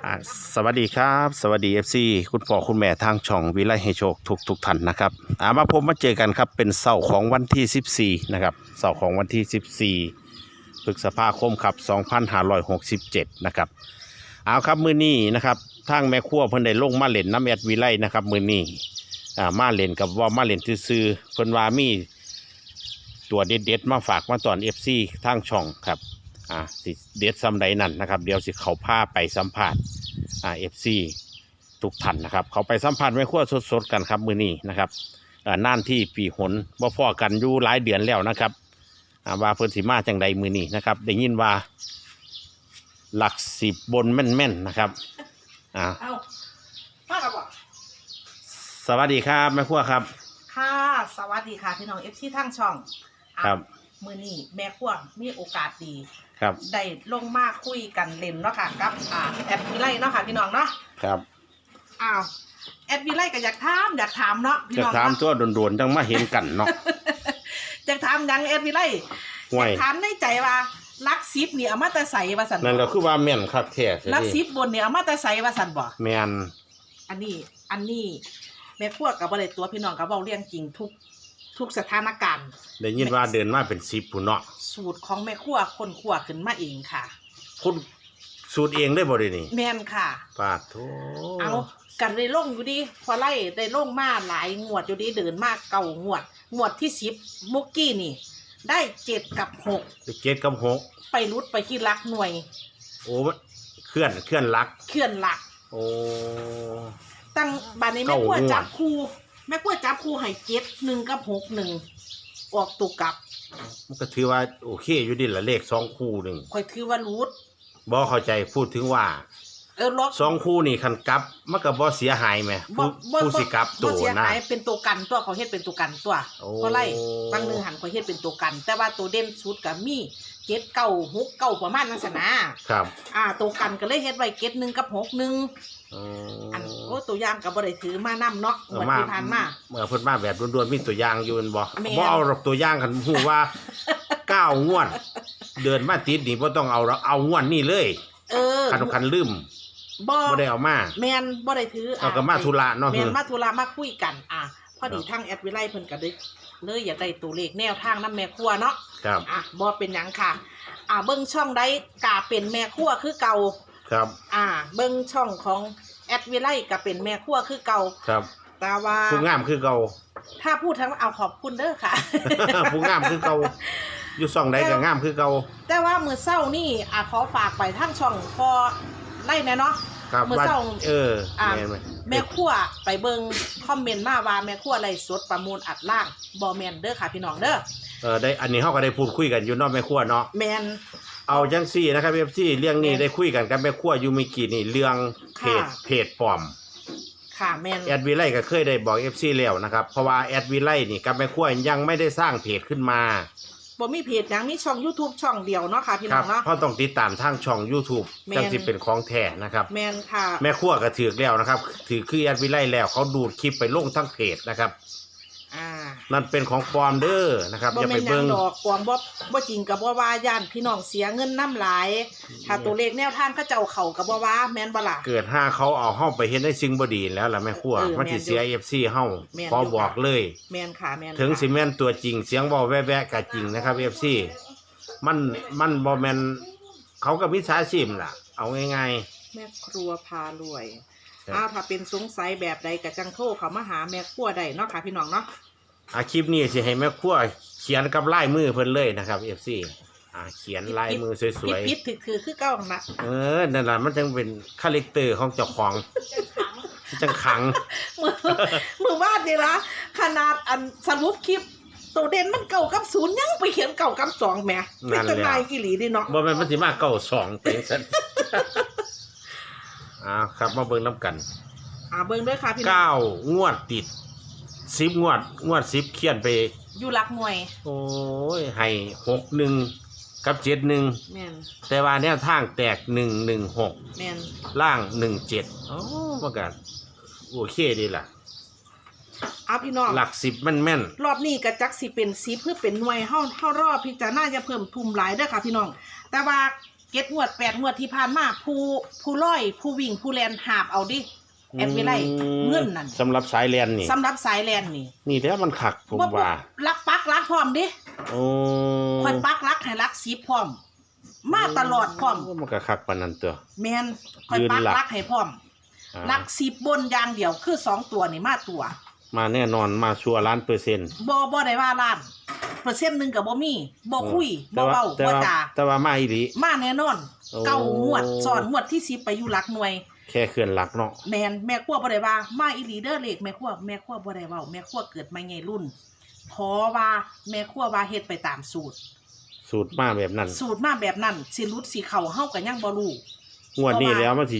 อ่าสวัสดีครับ สวัสดี FC คุณพ่อคุณแม่ทางช่องวิไลให้โชคทุกทุกท่านนะครับอ่ามาพบมาเจอกันครับเป็นเสาร์ของวันที่ 14นะครับเสาร์ของวันที่ 14พฤษภาคมครับ2567นะครับเอาครับมือนี้นะครับทางแม่ครัวเพิ่นได้ลงมาเล่นน้ำแอดวิไลนะครับมือนี้อ่ามาเล่นกับว่ามาเล่นซื่อๆเพิ่นว่ามีตัวเด็ดๆมาฝากมาตอน FC ทางช่องครับ อ่าสิเด็ดซ้ำใดนั่นนะครับ เดี๋ยวสิเขาพาไปสัมผัสอ่าเอฟซีทุกท่านนะครับ เขาไปสัมผัสไม่ขั้วสดๆกันครับมือนี้นะครับอ่าน่านที่ปีหนบ่พ่อกันอยู่หลายเดือนแล้วนะครับอ่าว่าเพิ่นสิมาจังใดมือนี้นะครับ ได้ยินว่า หลักสิบบนแม่นๆนะครับอ่าเอามาแล้วบ่สวัสดีครับแม่ขั้วครับ ค่ะ สวัสดีค่ะ พี่น้องเอฟซีทั้งช่องอะครับ มือนี้แม่ขั้วมีโอกาสดีครับได้ลงมาคุยกันเล่นเนาะค่ะกับอ่าแอดวิไลเนาะค่ะพี่น้องเนาะครับอ้าวแอดวิไลก็อยากถามอยากถามเนาะพี่จะน้องถามเนาะตัวโดนๆจังมาเห็นกันเนาะ อยากถามหยังแอดวิไลห่วยอยากถามในใจว่าลักซิปนี่เอามาแต่ใส่ว่าสันนั่นก็คือว่าแม่นคักแท้สิลักซิปบนเนี่ยเอามาแต่ใส่ว่าสันบ่ แม่นอันนี้อันนี้แม่ขั้วกับบริตัวพี่น้องกับเว้าเรื่องจริงทุก ทุกสถานการณ์ ได้ยินว่าเดินมาเป็นสิบผู้เนาะสูตรของแม่ขั้วคนขั้วขึ้นมาเองค่ะคุณสูตรเองได้บ่ได้นี่แม่นค่ะ ปาดโถเอากันได้ลงอยู่ดิพอไล่ได้ลงมาหลายงวดอยู่ดิเดินมากเก่างวด งวดที่สิบมุกกี้นี่ ได้เจ็ดกับหกไปเจ็ดกับหกไปรุดไปที่รักหน่วย โอ้เคลื่อนเคลื่อนลัก เคลื่อนหลัก โอ้ ตั้งบานนี้แม่เก้าขั้วงวดจับคู่ แม่ขั้วจับคู่ให้เจ็ดหนึ่งกับหกหนึ่งออกตุกกลับมันก็ถือว่าโอเคอยู่ดิละเลขสองคู่หนึ่งคอยถือว่ารูดบ่เข้าใจพูดถึงว่า เออล็อกสองคู่นี่คันกลับมันก็บ่เสียหายไหมบ่ผู้บ่ผู้สิกลับบ่ตัวเสียนะ หายเป็นตัวกันตัวเขาเฮ็ดเป็นตัวกันตัวโอ้ ก็ไล่บางหนึงหันเขาเฮ็ดเป็นตัวกัน แต่ว่าตัวเด่นสุดก็มีเจ็ดเก้าหกเก้าประมาณนั้นสนะครับอ่า ตัวกันก็เลยเฮ็ดไว้เจ็ดหนึ่งกับหกหนึ่งอือันมโอ้ตัวอย่างก็บ่ได้ถือมานํเนาะเออวันมาที่ผ่านมา เมื่อเพิ่นมาแบบด่วนๆมีตัวอย่างอยู่แม่นบ่แม่น บ่เอาหรอกตัวอย่างคันฮู้ว่าเก้างวด เดินมาติดนี่บ่ต้องเอาหรอกเอางวดนี่เลย เออคันคันลืม บ่บ่ได้เอามา แม่นบ่ได้ถือเอาก็มาธุระเนาะแม่นมาธุระมาคุยกัน อะพอดีครับทางแอดวิไลเพิ่นก็เลยเลยอยากได้ตัวเลขแนวทางนํแม่ครัวเนาะครับอะบ่เป็นหยังค่ะ อ่าเบิ้งช่องได้กาเป็นแม่ครัวคือเก่าครับ อ่า เบิ้งช่องของแอดวิไลก็เป็นแม่ครัวคือเก่าครับแต่ว่าผู้งามคือเก่าถ้าพูดทั้งเอาขอบคุณเด้อค่ะผู้งามคือเก่าอยู่ซ่องใดก็งามคือเก่าแต่ว่ามือเศร้านี่อะขอฝากไปทั้งช่องพอ ไล่แน่เนาะ ครับมื้อว่าเช้า เอออ่าแม่นไหมแม่ครัวไปเบิ้งคอมเมนต์มาว่าแม่ครัวไล่สดประมูลอัดล่างบอแมนเด้อค่ะพี่น้องเด้อเออได้อันนี้เฮาก็ได้พูดคุยกันอยู่เนอกแม่ครัวเนาะแมน เอาจังซี่นะครับ FC เรื่องนี้แม่นได้คุยกันกับแม่ครัวอยู่เมื่อกี้นี่เรื่องเพจค่ะเพจปลอม ค่ะแมน แอดวิไลก็เคยได้บอก FC แล้วนะครับ เพราะว่าแอดวิไลนี่กับแม่ครัวยังไม่ได้สร้างเพจขึ้นมา บ่มีเพจหยังมีช่อง YouTube ช่องเดียวเนาะค่ะพี่คน้รัองเนาะ เพราะต้องติดตามทางช่อง YouTube แม่น จังสิเป็นของแท้นะครับ แมนค่ะ แม่ครัวก็ถือแล้วนะครับ ถือคือแอดวิไลแล้วเขาดูดคลิปไปลงทั้งเพจนะครับ อ่านั่นเป็นของปลอมเด้อนะครับบ่อย่าแม่ไปนหยัเบิ่งงดอกความบ่บ่จริงกับบ่ว่าย่านพี่น้องเสียเงินน้ำหลายถ้าตัวเลขแนวทางเขาเจ้าเข้ากับบ่ว่าแม่นบ่ล่ะ เกิดห้าเขาเอาเฮาไปเฮ็ดในสิ่งบ่ดีแล้วล่ะแม่ครัวเออมันสิเสียแม่นอยู่ FC เฮาแม่นอยู่ ขอบอกเลย แม่นค่ะแม่นถึงค่ะสิแม่นตัวจริงเสียงเว้าแว่ๆก็จริงนะครับ FC มันมันบ่แม่นเขาก็มิจฉาชีพล่ะ เอาง่ายแม่ครัวพารวย ครับอ้าวถ้าเป็นสงสัยแบบใดก็จังโทรเข้ามาหาแม่ครัวได้เนาะค่ะพี่น้องเนาะๆอาคลิปนี้สิให้แม่ครัวเขียนกับลายมือเพิ่นเลยนะครับ FC อ่าเขียนลายมือสวยปิดๆถือๆคือเก่าหั่นน่ะๆเออนั่นล่ะมันจังเป็นคาแรคเตอร์ของเจ้าของจังขัง มือมือวาดนี่ละขนาดอันสรุปคลิปตัวเด่นมันเก่ากับศูนย์ยังไปเขียนเก่ากับสองแหมเป็นนั่นแหละ ตะนายอีหลีดิเนาะ บ่แม่นมันสิมาเก้าสองเป็นซั่น อ่าครับมาเบิ่งนํกันอ่าเบิ่งด้วยค่ะพี่น้องเก้างวดติดสิบงวด งวดสิบเขียนไป อยู่รักหน่วยโอ้ยให้หกหนึ่งกับเจ็ดหนึ่งแม่นแต่ว่าแนวทางแตกหนึ่งหนึ่งหกแม่นล่างหนึ่งเจ็ดโอ้ประกาศโอเคดีล่ะ เอาพี่น้องหลักสิบแม่นแม่นรอบนี้กระจักสิเป็นสีเพื่อเป็นหน่วยเฮาเฮารอบพิจารณาจะเพิ่มทุมหลายเด้อค่ะพี่น้อง แต่ว่า เก็ดงวดแปดงวดที่ผ่านมาผู้ผู้ร้อยผู้วิ่งผู้แลนหาบเอาดิแอดวิไลเงินนั่นสำหรับสายแลนนี่สำหรับสายแลนนี่ นี่แล้วมันขักผมบ่ว่ารักปักรักพร้อมดิโอ้คอยปักรักให้รักสีพร้อม มาตลอดพร้อมมันก็คักปานนั้นตัวแมนคอยปักยืนหลักรักให้พร้อมอ่ารักสิบบนอย่างเดียวคือสองตัวนี่มาตัว มาแน่นอนมาชัวร์ล้านเปอร์เซ็นต์บ่บ่ได้ว่าล้าน เปอร์เซ็นต์หนึ่งกับบ่มีบ่คุยแต่บ่ว่าเว้าแต่บ่ว่าจาแต่ว่ามาอีหลี มาแน่นอน โอ้ เก้างวดสอนงวดที่สิบไปอยู่หลักหน่วย แค่เคลื่อนหลักเนาะแมนแม่ครัวบ่ได้ว่ามาอีหลีเด้อเลขแม่ครัวแม่ครัวบ่ได้เว้าแม่ครัวเกิดมาไงรุ่นขอว่าแม่ครัวว่าเฮ็ดไปตามสูตร สูตรมาแบบนั้น สูตรมาแบบนั้นสิรุดสิเข้าเฮาก็ยังบ่รู้ งวดนี้เพราะว่าแล้วมันสิ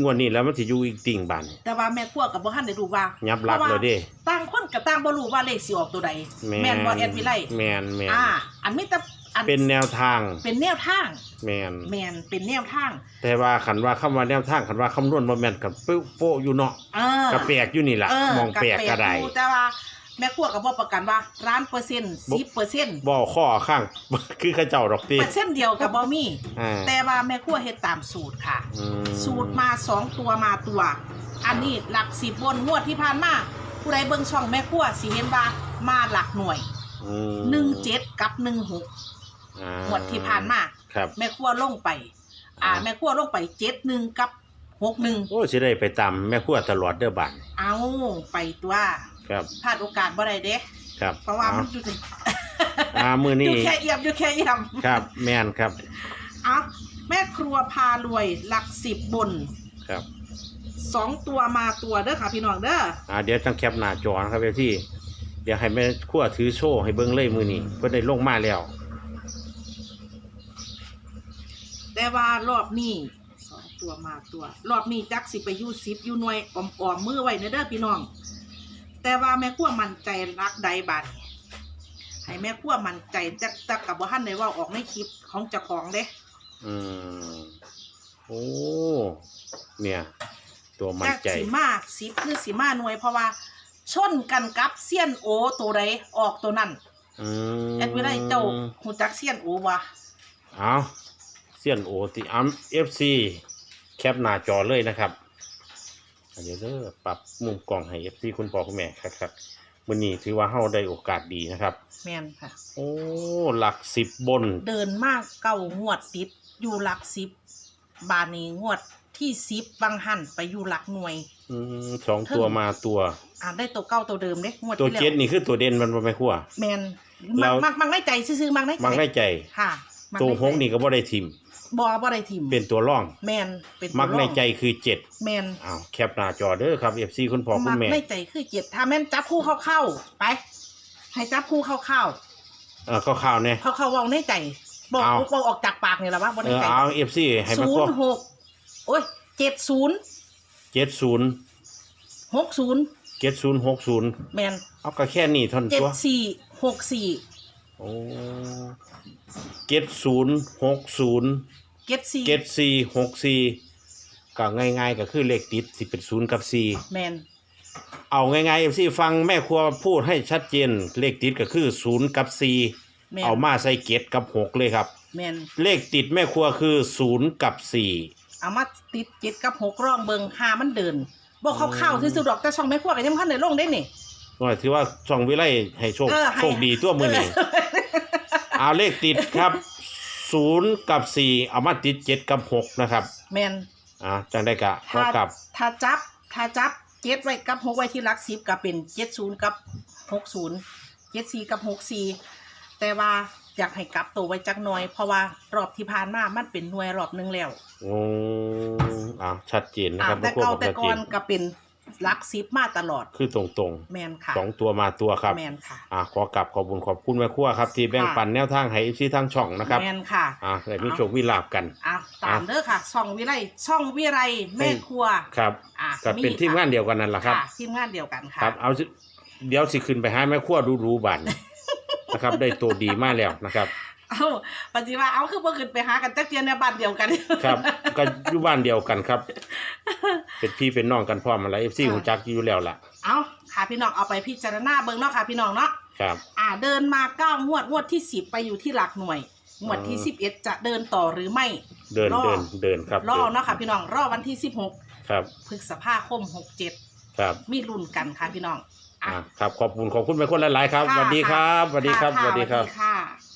งวดนี้แล้วมันสิอยู่อีกติ่งบานแต่ว่าแม่ครัวก็บ่ทันได้รู้ว่ายับหลักพราะเลว่ายเด้ ต่างคนก็ต่างบ่รู้ว่าเลขสิออกตัวใดแม่นบ่แอดวิไลแมนแมนอ่า อันมีแต่อันเป็นแนวทางเป็นแนวทางแมนแม่นเป็นแนวทาง แต่ว่าขันว่าคำว่าแนวทางขันว่าคำนวณบ่แม่นกับโป๊ะโป๊ะอยู่เนาะเออ กระแปลกอยู่นี่ล่ะเออมองแปลกก็ได้ อยู่แต่ว่า แม่ครัวก็บ่ประกันว่าร้านเปอร์เซ็นต์บ่10เปอร์เซ็นต์บ่ข้อข้าง คือเขาเจ้าดอกติเปอร์เซ็นต์เดียวกับบ่มีอ่าแต่ว่าแม่ครัวเฮ็ดตามสูตรค่ะ อืมสูตรมาสองตัวมาตัว อันนี้หลักสิบบนงวดที่ผ่านมาผู้ใดเบิ่งช่องแม่ครัวสิเห็นว่ามาหลักหน่วยอืมหนึ่งเจ็ดกับหนึ่งหกอ่างวดที่ผ่านมา ครับ แม่ครัวลงไป อ่า อ่า แม่ครัวลงไปเจ็ดหนึ่งกับหกหนึ่งโอ้สิได้ไปตามแม่ครัวตลอดเด้อบัดเอาไปตัว ครับพลาดโอกาสบ่ได้เด้ครับเพราะว่ามันเออยู่ในอ่ามื้ออนี้ยู่แค่เอี่ยมอยู่แค่เอี่ยมครับ แม่นครับ เอาแม่ครัวพารวยหลักสิบบนครับ สองตัวมาตัวเด้อค่ะพี่น้องเด้ออ่าเดี๋ยวจังแคปหน้าจอนะครับเอฟที่เดี๋ยวให้แม่ครัวถือโชว์ให้เบิ่งเลยมื้อนี้เพิ่นได้ลงมาแล้ว แต่ว่ารอบนี้สองตัวมาตัว รอบนี้จักสิไปอยู่สิบอยู่หน่วยออมออมๆมือไว้เนเด้อพี่น้อง แต่ว่าแม่ขั้วมั่นใจรักใดบัดนี้ให้แม่ขั้วมั่นใจจักจักกับว่าท่านได้ว่าออกในคลิปของเจ้าของเด้อืมโอ้เนี่ย ตัวมั่จันกใจ สีมาสิบคือสีมาหน่วย เพราะว่าชนกันกับเซียนโอตัวใดออกตัวนั้นอืมแอดวิไลเจ้าหูจักเซียนโอวะเอาเสียนโอติอัมเอฟซีแคปหน้าจอเลยนะครับ อันนี้เด้อปรับมุมกล้องให้เอฟซีคุณพ่อคุณแม่ครับมื้อนี้ถือว่าเฮาได้โอกาสดีนะครับ แม่นค่ะ โอ้หลักสิบบน เดินมากเก่างวดติดอยู่หลักสิบบาทนี้งวดที่สิบบางหันไปอยู่หลักหน่วย อืมสองตัวมาตัว อ่านได้ตัวเก้าตัวเดิมเด้งวดตัวที่แล้วเจ็ดนี่คือตัวเด่นมันบ่แม่ครัว แมนแล้มักวมั กมักในใจ ซื่อๆมักในใจมักได้ใจ ค่ะมักตัวในใจหกนี่ก็บ่ได้ทิม บอบ่ได้ทิมเป็นตัวร่องแมนเป็นตัวมักในรองใจคือเจ็ดแมนอ้าวแคปหน้าจอเด้อครับ FC คุณพ่อคุมัณแม่ ในใจคือเจ็ดถ้าแม่นจับคู่เข้าๆไป ให้จับคู่เข้าเออข่าวๆเนี่ย ๆเข้าๆเว้าในใจบอกเอา บอกออกจากปากนี่แหละว่าบ่เอในอใจเอา FC ให้มันศูครนบย์หกโอ้ยเจ็ดศูนย์70หกศูนย์7060แมนเอาก็แค่นี้เท่านนเจ็ดตัวสี่หกสี่โอ้7060 เจ็ดสี่7464ก็ง่ายๆก็คือเลขติดสิเป็น0กับ4แมนเอาง่ายๆ FC ฟังแม่ครัวพูดให้ชัดเจน เลขติดก็คือ0กับ4แมนเอามาใส่เกตกับหกเลยครับ แมนเลขติดแม่ครัวคือศูนย์กับสี่ เอามาติดเจ็ดกับหกร่องเบิงหามันเดินบอกเขาเข้าที่สุดดอกแต่ช่องแม่ครัวก็ยังพันในลงได้นี่ ก็ถือว่าช่องวิไลให้โชคเออให้ โชคดีตัวมือนี้เอาเลขติดครับ ศูนย์กับสี่เอามาติดเจ็ดกับหกนะครับแมนอ่าจังได้กะพอถ้ากับถ้าจับถ้าจับเจ็ดไว้กับหกไว้ที่หลักสิบก็เป็นเจ็ดศูนย์กับหกศูนย์เจ็ดสี่กับหกสี่แต่ว่าอยากให้กลับตัวไว้จักหน่อย เพราะว่ารอบที่ผ่านมามันเป็นหน่วยรอบหนึงแล้วโอ้อ่าชัดเจนนะอ่าครับแต่แม่ครัวเก่าบอกแต่ชัดก่เจอนนก็เป็นห ลักสิบมาตลอด คือตรงแมนค่ะๆสองตัวมาตัวครับแมนค่ะอ่าขอกลับขอบคุณขอบคุณแม่ครัวครับ ที่แบ่งปันแนวทางให้ที่ทางช่องนะครับแมนค่ะอ่าได้มีโชควิลาบกันอะตามเด้อค่ะ ช่องวิไลช่องวิไลแม่ครัวครับอะก็เป็นทีมงานเดียวกันนั่นแหละครับค่ะทีมงานเดียวกันค่ะครับเอาสิเดี๋ยวสิขึ้นไปหาแม่ครัวดูรูบันนะครับได้ตัวดีมากแล้วนะครับ เอาปฏิว่าเอาคือบ่ขึ้นไปหากันจักเทียนในบ้านเดียวกัน ครับ ก็อยู่บ้านเดียวกันครับ เป็นพี่เป็นน้องกันพร้อมอะไรเอฟซีค่ะหูจักอยู่แล้วล่ะ เอาค่ะพี่น้องเอาไปพิจารณาเบิ่งเนาะค่ะพี่น้องเนาะครับ อ่าเดินมาเก้างวดงวดที่สิบไปอยู่ที่หลักหน่วยงวดที่11จะเดินต่อหรือไม่ เดินรอ เดินเดินครับรอเดินเนาะค่ะพี่น้องรอวันที่ครับ16พฤษภาคม67ครับมีรุ่นกันค่ะพี่น้องอะอ่าครับ ขอบคุณขอบคุณไปคนหลายๆครับสค่ะวัสดีครับสวัสดีครับค่ะสวัสดีครับค่ะ